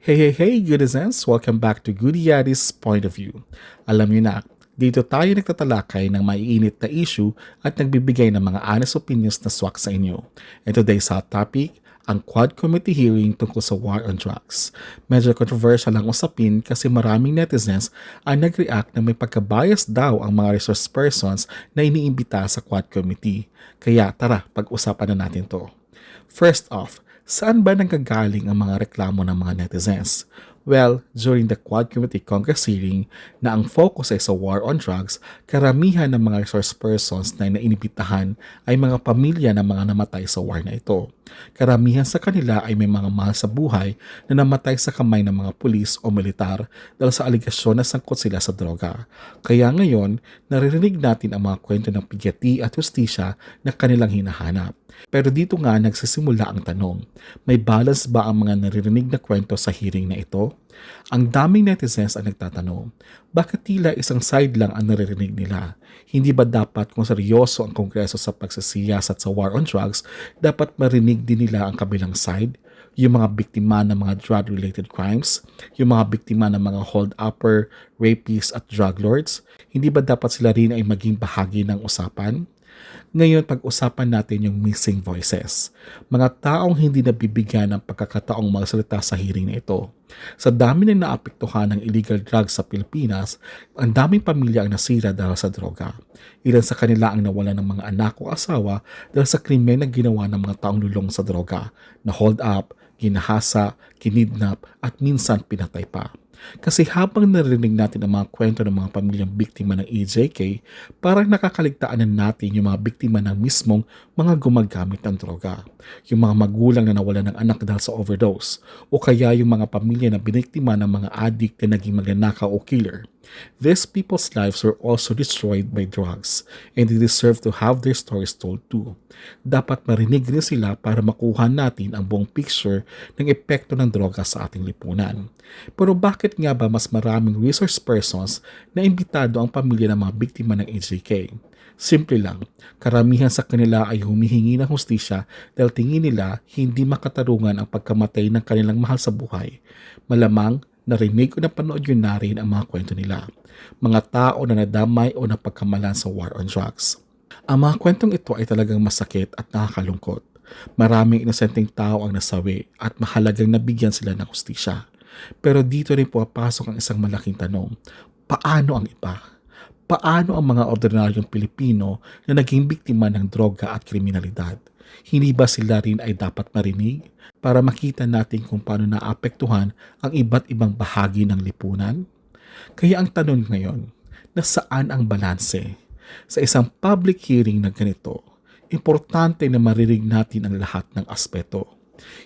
Hey, hey, hey, Goodizens! Welcome back to Goody Yadi's Point of View. Alam niyo na, dito tayo nagtatalakay ng maiinit na issue at nagbibigay ng mga honest opinions na swak sa inyo. And today's hot topic, ang Quad Committee hearing tungkol sa war on drugs. Medyo controversial ang usapin kasi maraming netizens ang nag-react na may pagkabias daw ang mga resource persons na iniimbita sa Quad Committee. Kaya tara, pag-usapan na natin to. First off, saan ba nanggagaling ang mga reklamo ng mga netizens? Well, during the Quad Committee Congress hearing na ang focus ay sa war on drugs, karamihan ng mga resource persons na nainibitahan ay mga pamilya ng mga namatay sa war na ito. Karamihan sa kanila ay may mga mahal sa buhay na namatay sa kamay ng mga pulis o militar dahil sa aligasyon na sangkot sila sa droga. Kaya ngayon, naririnig natin ang mga kwento ng pigyati at hustisya na kanilang hinahanap. Pero dito nga nagsisimula ang tanong, may balance ba ang mga naririnig na kwento sa hearing na ito? Ang daming netizens ang nagtatanong, bakit tila isang side lang ang naririnig nila? Hindi ba dapat kung seryoso ang Kongreso sa pagsasiyasat sa war on drugs, dapat marinig din nila ang kabilang side? Yung mga biktima ng mga drug-related crimes, yung mga biktima ng mga hold-upper, rapists at drug lords, hindi ba dapat sila rin ay maging bahagi ng usapan? Ngayon, pag-usapan natin yung missing voices. Mga taong hindi nabibigyan ng pagkakataong magsalita sa hearing na ito. Sa dami ng naapektuhan ng illegal drugs sa Pilipinas, ang daming pamilya ang nasira dahil sa droga. Ilan sa kanila ang nawala ng mga anak o asawa dahil sa krimen na ginawa ng mga taong lulong sa droga, na hold up, ginahasa, kinidnap at minsan pinatay pa. Kasi habang narinig natin ang mga kwento ng mga pamilyang biktima ng EJK, parang nakakaligtaan na natin yung mga biktima ng mismong mga gumagamit ng droga. Yung mga magulang na nawala ng anak dahil sa overdose, o kaya yung mga pamilya na biniktima ng mga addict na naging magnanakaw o killer. These people's lives were also destroyed by drugs and they deserve to have their stories told too. Dapat marinig rin sila para makuha natin ang buong picture ng epekto ng droga sa ating lipunan. Pero bakit nga ba mas maraming resource persons na imbitado ang pamilya ng mga biktima ng HJK? Simple lang, karamihan sa kanila ay humihingi ng hustisya dahil tingin nila hindi makatarungan ang pagkamatay ng kanilang mahal sa buhay. Malamang narinig o napanood yun na rin ang mga kwento nila. Mga tao na nadamay o napagkamalan sa war on drugs. Ang mga kwentong ito ay talagang masakit at nakakalungkot. Maraming inosenteng tao ang nasawi at mahalagang nabigyan sila ng hustisya. Pero dito rin pumapasok ang isang malaking tanong. Paano ang iba? Paano ang mga ordinaryong Pilipino na naging biktima ng droga at kriminalidad? Hindi ba sila rin ay dapat marinig para makita natin kung paano naapektuhan ang iba't ibang bahagi ng lipunan? Kaya ang tanong ngayon, nasaan ang balanse? Sa isang public hearing na ganito, importante na marinig natin ang lahat ng aspeto.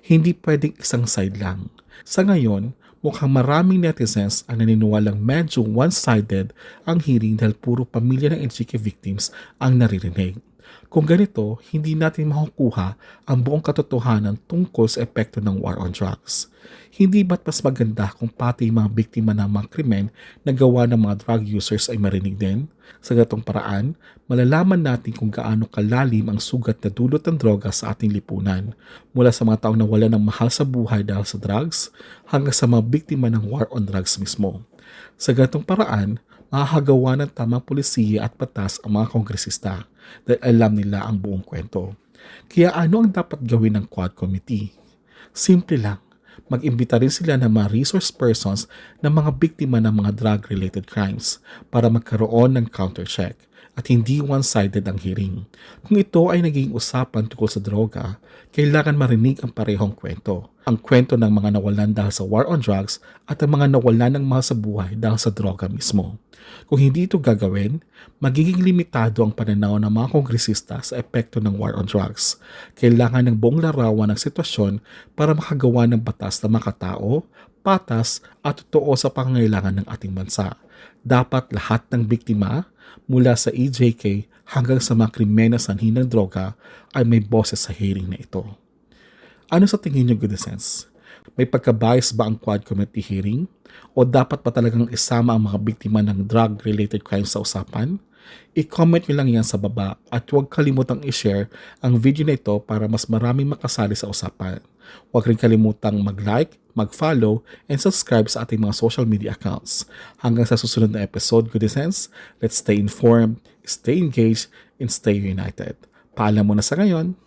Hindi pwedeng isang side lang. Sa ngayon, mukhang maraming netizens ang naniniwalang medyo one-sided ang hearing dahil puro pamilya ng NGK victims ang naririnig. Kung ganito, hindi natin makukuha ang buong katotohanan tungkol sa epekto ng war on drugs. Hindi ba't mas maganda kung pati mga biktima ng mga krimen na gawa ng mga drug users ay marinig din? Sa gatong paraan, malalaman natin kung gaano kalalim ang sugat na dulot ng droga sa ating lipunan, mula sa mga taong nawala ng mahal sa buhay dahil sa drugs, hanggang sa mga biktima ng war on drugs mismo. Sa gatong paraan, makakagawa ng tamang polisiya at patas ang mga kongresista dahil alam nila ang buong kwento. Kaya ano ang dapat gawin ng Quad Committee? Simple lang, mag-imbita rin sila ng mga resource persons ng mga biktima ng mga drug-related crimes para magkaroon ng counter-check at hindi one-sided ang hearing. Kung ito ay naging usapan tungkol sa droga, kailangan marinig ang parehong kwento. Ang kwento ng mga nawalan dahil sa war on drugs at ang mga nawalan ng mahal sa buhay dahil sa droga mismo. Kung hindi ito gagawin, magiging limitado ang pananaw ng mga kongresista sa epekto ng war on drugs. Kailangan ng buong larawan ng sitwasyon para makagawa ng batas na makatao, patas at totoo sa pangangailangan ng ating bansa. Dapat lahat ng biktima, mula sa EJK hanggang sa mga krimen na sanhi droga ay may boses sa hearing na ito. Ano sa tingin niyo, good sense? May pagkabias ba ang Quad Committee hearing? O dapat pa talagang isama ang mga biktima ng drug-related crimes sa usapan? I-comment nyo lang yan sa baba at huwag kalimutang i-share ang video na ito para mas maraming makasali sa usapan. Huwag rin kalimutang mag-like, mag-follow, and subscribe sa ating mga social media accounts. Hanggang sa susunod na episode, good sense, let's stay informed, stay engaged, and stay united. Paalam muna sa ngayon.